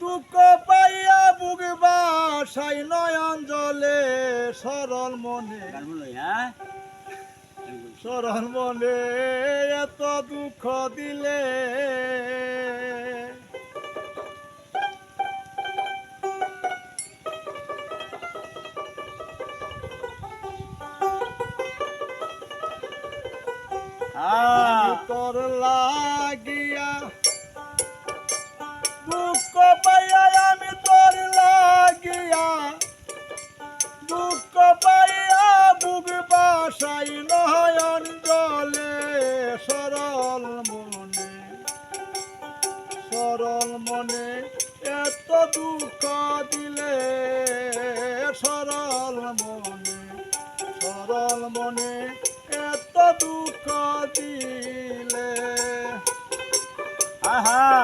দুঃখ পাইয়া বুকে বাসাই নয়ন জলে সরল মনে। সরল মনে এত দুঃখ দিলে। তোর লাগিয়া দুঃখ পাইয়া আমি তোর লাগিয়া। দুঃখ পাইয়া বুক বাসাই নয়ন জলে, সরল মনে। সরল মনে এত দুঃখ দিলে, সরল মনে। সরল মনে এত দুঃখ দিলে। আহা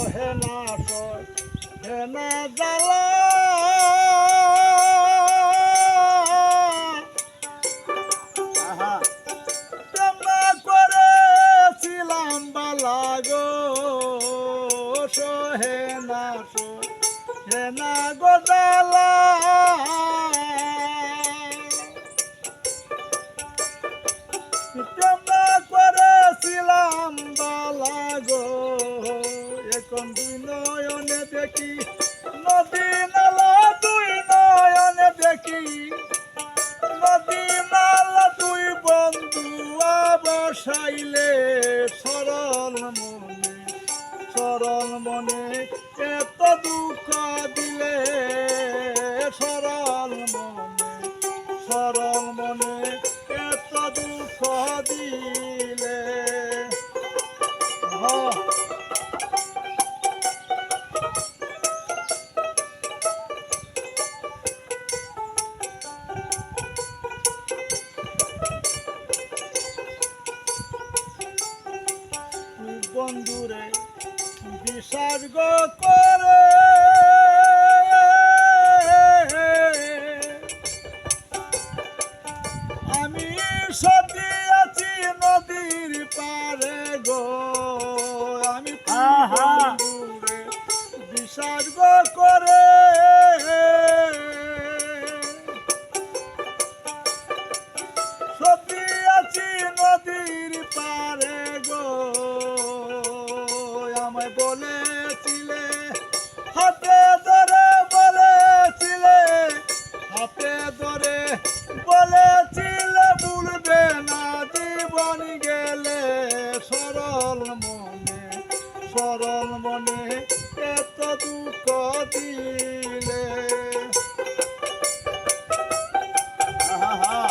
সোহে না সোহে জ্বালা কেমনা করেছিলাম বালা গো সোহে না সোহে না কেমনা এখন দুই নয়নে দেখি নদী নালা দুই নয়নে দেখি। নদী নালা দুই বন্ধু বসাইলে সরল মনে সরল মনে এত দুঃখ দিলে সরল মনে। বন্ধুরে বিশ্বাস গো করে। আমি সতী আছি নদীর পারে গো। আমি বিশ্বাস গো করে। પતિને. હા હા